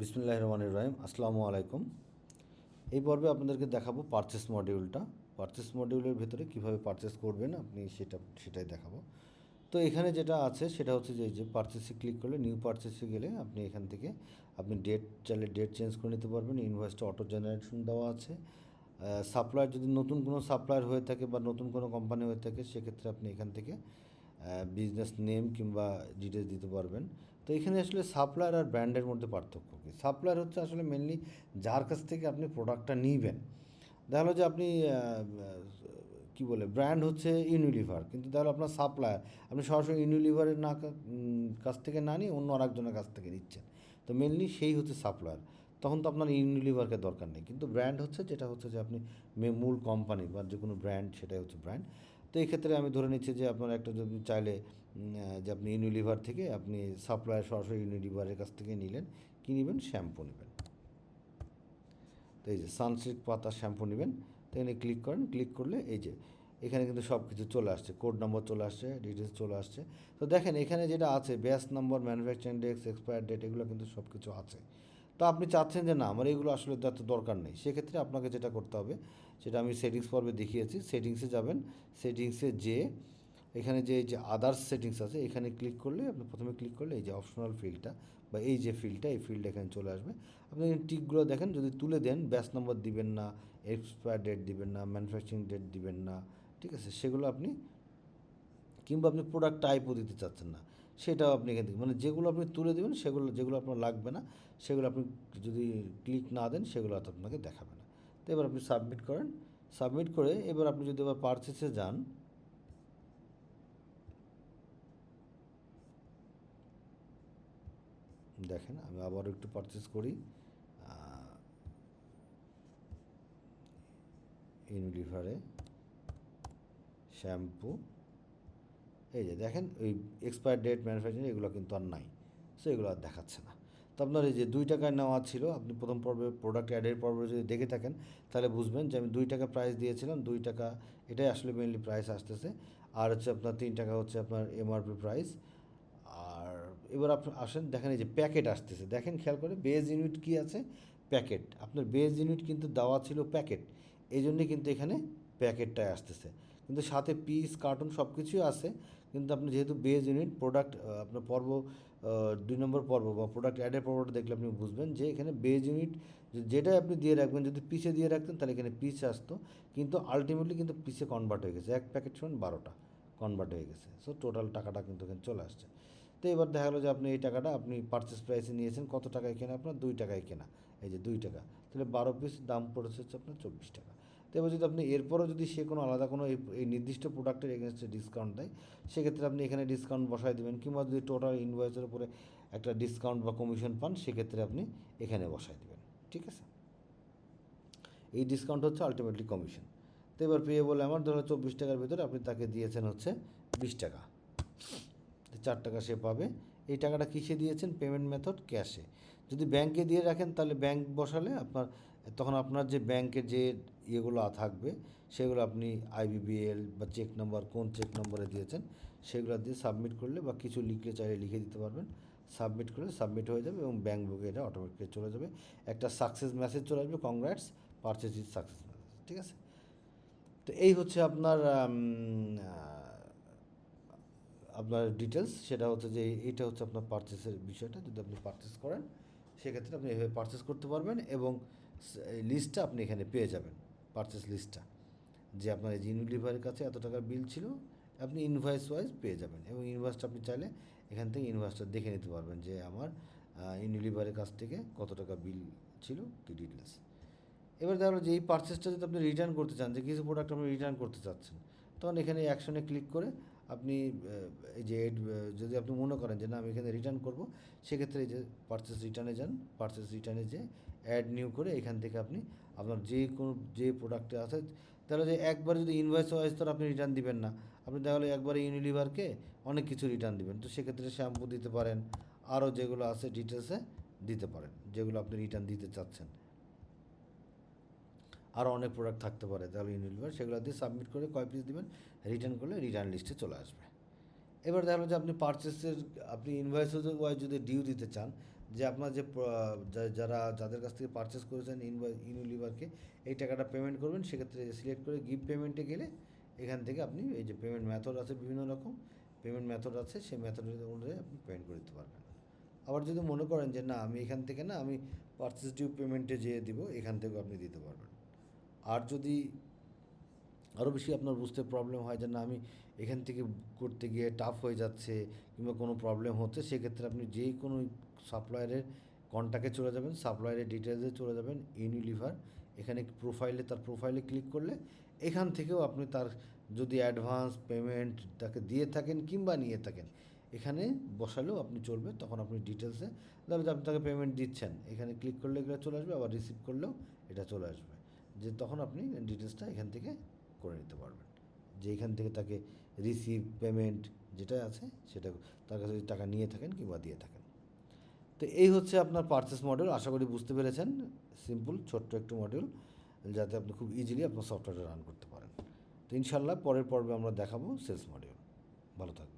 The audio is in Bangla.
বিসমুল্লাহ রহমান রহিম, আসসালামু আলাইকুম। এই পর্বে আপনাদেরকে দেখাবো পারচেস মডিউলটা পারচেস মডিউলের ভেতরে কীভাবে পারচেস করবেন আপনি সেটা, সেটাই দেখাবো। তো এখানে যেটা আছে সেটা হচ্ছে যে যে পারচেসে ক্লিক করলে নিউ পারচেসে গেলে আপনি এখান থেকে আপনি ডেট চাইলে ডেট চেঞ্জ করে নিতে পারবেন। ইনভয়েসটা অটো জেনারেশন দেওয়া আছে। সাপ্লায়ার যদি নতুন কোনো সাপ্লায়ার হয়ে থাকে বা নতুন কোনো কোম্পানি হয়ে থাকে, সেক্ষেত্রে আপনি এখান থেকে বিজনেস নেম কিংবা ডিটেলস দিতে পারবেন। তো এখানে আসলে সাপ্লায়ার আর ব্র্যান্ডের মধ্যে পার্থক্য কী? সাপ্লায়ার হচ্ছে আসলে মেনলি যার কাছ থেকে আপনি প্রোডাক্টটা নিবেন। দেখাল যে আপনি কি বলে ব্র্যান্ড হচ্ছে ইউনিলিভার কিন্তু তাহলে আপনার সাপ্লায়ার আপনি সরাসরি ইউনিলিভারের না কাছ থেকে না নিয়ে অন্য আরেকজনের কাছ থেকে নিচ্ছেন। তো মেনলি সেই হচ্ছে সাপ্লায়ার তখন তো আপনার ইউনিলিভারকে দরকার নেই। কিন্তু ব্র্যান্ড হচ্ছে যেটা হচ্ছে যে আপনি মূল কোম্পানি বা যে কোনো ব্র্যান্ড সেটাই হচ্ছে ব্র্যান্ড তো এই ক্ষেত্রে আমি ধরে নিচ্ছি যে আপনার একটা যদি চাইলে যে আপনি ইউনিলিভার থেকে আপনি সাপ্লায়ার সরাসরি ইউনিলিভারের কাছ থেকে নিলেন, কী নেবেন? শ্যাম্পু নেবেন। তো এই যে সানসিল্ক পাতা শ্যাম্পু নেবেন, তো এখানে ক্লিক করেন ক্লিক করলে এই যে এখানে কিন্তু সব কিছু চলে আসছে কোড নম্বর চলে আসছে ডিটেলস চলে আসছে। তো দেখেন এখানে যেটা আছে ব্যাস নম্বর ম্যানুফ্যাকচারিং ডেক্স এক্সপায়ার ডেট এগুলো কিন্তু সব কিছু আছে। তো আপনি চাচ্ছেন যে না, আমার এগুলো আসলে এত দরকার নেই, সেক্ষেত্রে আপনাকে যেটা করতে হবে, সেটা আমি সেটিংস পর্বে দেখিয়েছি সেটিংসে যাবেন সেটিংসে যে এখানে যে যে আদার্স সেটিংস আছে, এখানে ক্লিক করলে, আপনি প্রথমে ক্লিক করলে এই যে অপশনাল ফিল্ডটা বা এই যে ফিল্ডটা এই ফিল্ড এখানে চলে আসবে। আপনি টিকগুলো দেখেন, যদি তুলে দেন ব্যাস নম্বর দিবেন না এক্সপায়ার ডেট দিবেন না ম্যানুফ্যাকচারিং ডেট দিবেন না, ঠিক আছে, সেগুলো আপনি কিংবা আপনি প্রোডাক্ট টাইপও দিতে চাচ্ছেন না, সেটাও আপনি এখান থেকে মানে যেগুলো আপনি তুলে দেবেন, সেগুলো, যেগুলো আপনার লাগবে না, সেগুলো আপনি যদি ক্লিক না দেন, সেগুলো হয়তো আপনাকে দেখাবে না। তো এবার আপনি সাবমিট করেন সাবমিট করে এবার আপনি যদি এবার পারচেসে যান দেখেন, আমি আবারও একটু পারচেস করি। ইউনিলিভারে শ্যাম্পু এই যে দেখেন, ওই এক্সপায়ার ডেট ম্যানুফ্যাকচারিং এগুলো কিন্তু আর নাই। সো এগুলো আর দেখাচ্ছে না। তো আপনার এই যে দুই টাকায় নেওয়া ছিল, আপনি প্রথম পর্বে প্রোডাক্ট অ্যাডের পর্বে যদি দেখে থাকেন, তাহলে বুঝবেন যে আমি দুই টাকা প্রাইস দিয়েছিলাম, দুই টাকা, এটাই আসলে মেনলি প্রাইস আসতেছে। আর হচ্ছে আপনার তিন টাকা হচ্ছে আপনার এমআরপি প্রাইস এবার আপনি আসেন, দেখেন এই যে প্যাকেট আসতেছে। দেখেন, খেয়াল করে বেজ ইউনিট কী আছে? প্যাকেট আপনার বেজ ইউনিট কিন্তু দেওয়া ছিল প্যাকেট এই জন্যে কিন্তু এখানে প্যাকেটটাই আসতেছে। কিন্তু সাথে পিস কার্টুন সব কিছুই আছে। কিন্তু আপনি যেহেতু বেজ ইউনিট প্রোডাক্ট আপনার পর্ব দুই নম্বর পর্ব বা প্রোডাক্ট অ্যাডের পর্বটা দেখলে আপনি বুঝবেন যে এখানে বেজ ইউনিট যেটাই আপনি দিয়ে রাখবেন, যদি পিসে দিয়ে রাখতেন তাহলে এখানে পিস আসতো। কিন্তু আলটিমেটলি কিন্তু পিসে কনভার্ট হয়ে গেছে। এক প্যাকেট সমান বারোটা কনভার্ট হয়ে গেছে। সো টোটাল টাকাটা কিন্তু এখানে চলে আসছে। তো এবার দেখা গেলো যে আপনি এই টাকাটা আপনি পারচেস প্রাইসে নিয়েছেন, কত টাকায় কেনা? আপনার দুই টাকায় কেনা। এই যে দুই টাকা। তাহলে বারো পিস দাম পড়েছে হচ্ছে আপনার চব্বিশ টাকা। তো এবার যদি আপনি এরপরও যদি সে কোনো আলাদা কোনো এই নির্দিষ্ট প্রোডাক্টের এগেনস্টে ডিসকাউন্ট দেয়, সেক্ষেত্রে আপনি এখানে ডিসকাউন্ট বসায় দেবেন কিংবা যদি টোটাল ইনভয়েসের উপরে একটা ডিসকাউন্ট বা কমিশন পান, সেক্ষেত্রে আপনি এখানে বসায় দেবেন। ঠিক আছে? এই ডিসকাউন্ট হচ্ছে আলটিমেটলি কমিশন তো এবার পেয়ে বলে আমার ধরো চব্বিশ টাকার ভিতরে আপনি তাকে দিয়েছেন হচ্ছে বিশ টাকা। চার টাকা সে পাবে। এই টাকাটা কিসে দিয়েছেন? পেমেন্ট মেথড ক্যাশে যদি ব্যাংকে দিয়ে রাখেন, তাহলে ব্যাংক বসালে আপনার, তখন আপনার যে ব্যাংকের যে ইয়েগুলো থাকবে, সেগুলো আপনি আইবিবিএল বা চেক নাম্বার কোন চেক নম্বরে দিয়েছেন, সেগুলো দিয়ে সাবমিট করলে বা কিছু লিখলে চাইলে লিখে দিতে পারবেন। সাবমিট করলে সাবমিট হয়ে যাবে এবং ব্যাংক বুকে এটা অটোমেটিক চলে যাবে। একটা সাকসেস মেসেজ চলে আসবে কংগ্রাটস পারচেজ ইজ সাকসেস ঠিক আছে? তো এই হচ্ছে আপনার আপনার ডিটেলস সেটা হচ্ছে যে এইটা হচ্ছে আপনার পারচেসের বিষয়টা, যদি আপনি পারচেস করেন, সেক্ষেত্রে আপনি এভাবে পারচেস করতে পারবেন এবং লিস্টটা আপনি এখানে পেয়ে যাবেন পারচেস লিস্টটা যে আপনার এই ইউনিলিভারের কাছে এত টাকার বিল ছিল, আপনি ইনভয়েস ওয়াইজ পেয়ে যাবেন এবং ইনভয়েসটা আপনি চাইলে এখান থেকে ইনভয়েসটা দেখে নিতে পারবেন যে আমার ইউনিলিভারের কাছ থেকে কত টাকা বিল ছিল, কি ডিটেলস এবার দেখা যে এই পারচেসটা যদি আপনি রিটার্ন করতে চান, যে কিছু প্রোডাক্ট আপনি রিটার্ন করতে চাচ্ছেন, তখন এখানে অ্যাকশনে ক্লিক করে আপনি এই যে যদি আপনি মনে করেন যে না, আমি এখানে রিটার্ন করব, সেক্ষেত্রে যে পারচেস রিটার্নে যান পারচেস রিটার্নে যে অ্যাড নিউ করে এখান থেকে আপনি আপনার যে কোনো, যে প্রোডাক্টে আছে, তাহলে যে একবার যদি ইনভয়েস ওয়াইজ তো আপনি রিটার্ন দিবেন না, আপনি তাহলে একবারে ইউনিলিভারকে অনেক কিছু রিটার্ন দিবেন। তো সেক্ষেত্রে শ্যাম্পু দিতে পারেন, আরও যেগুলো আছে ডিটেলসে দিতে পারেন, যেগুলো আপনি রিটার্ন দিতে চাচ্ছেন। আরও অনেক প্রোডাক্ট থাকতে পারে তাহলে ইউনিলিভার সেগুলো দিয়ে সাবমিট করে কয় পিস দিবেন রিটার্ন করলে রিটার্ন লিস্টে চলে আসবে। এবার দেখা গেলো যে আপনি পারচেসের আপনি ইনভয়েস ওয়াইজ যদি ডিউ দিতে চান, যে আপনার যে যারা, যাদের কাছ থেকে পারচেস করেছেন ইউনিলিভারকে এই টাকাটা পেমেন্ট করবেন, সেক্ষেত্রে সিলেক্ট করে গিভ পেমেন্টে গেলে এখান থেকে আপনি এই যে পেমেন্ট মেথড আছে বিভিন্ন রকম পেমেন্ট মেথড আছে, সেই মেথডের অনুযায়ী আপনি পেমেন্ট করে দিতে পারবেন। আবার যদি মনে করেন যে না, আমি এখান থেকে না, আমি পারচেস ডিউ পেমেন্টে যেয়ে দিব, এখান থেকেও আপনি দিতে পারবেন। আর যদি আরও বেশি আপনার বুঝতে প্রবলেম হয় যে না, আমি এখান থেকে করতে গিয়ে টাফ হয়ে যাচ্ছে কিংবা কোনো প্রবলেম হচ্ছে, সেক্ষেত্রে আপনি যেই কোনো সাপ্লায়ারের কন্ট্যাক্টে চলে যাবেন সাপ্লায়ারের ডিটেলসে চলে যাবেন ইউনিলিভার এখানে প্রোফাইলে তার প্রোফাইলে ক্লিক করলে এখান থেকেও আপনি তার যদি অ্যাডভান্স পেমেন্ট তাকে দিয়ে থাকেন কিংবা নিয়ে থাকেন, এখানে বসালেও আপনি চলবে, তখন আপনি ডিটেলসে ধরুন যে আপনি তাকে পেমেন্ট দিচ্ছেন, এখানে ক্লিক করলে এটা চলে আসবে, আবার রিসিভ করলেও এটা চলে আসবে। যে তখন আপনি ডিটেলসটা এখান থেকে করে নিতে পারবেন। যে এখান থেকে তাকে রিসিভ পেমেন্ট যেটা আছে সেটা তার কাছে যদি টাকা নিয়ে থাকেন কিংবা দিয়ে থাকেন। তো এই হচ্ছে আপনার পারচেস মডেল আশা করি বুঝতে পেরেছেন। সিম্পল ছোট্ট একটু মডেল যাতে আপনি খুব ইজিলি আপনার সফটওয়্যারটা রান করতে পারেন। তো ইনশাল্লাহ পরের পর্বে আমরা দেখাবো সেলস মডিউল ভালো থাকবেন।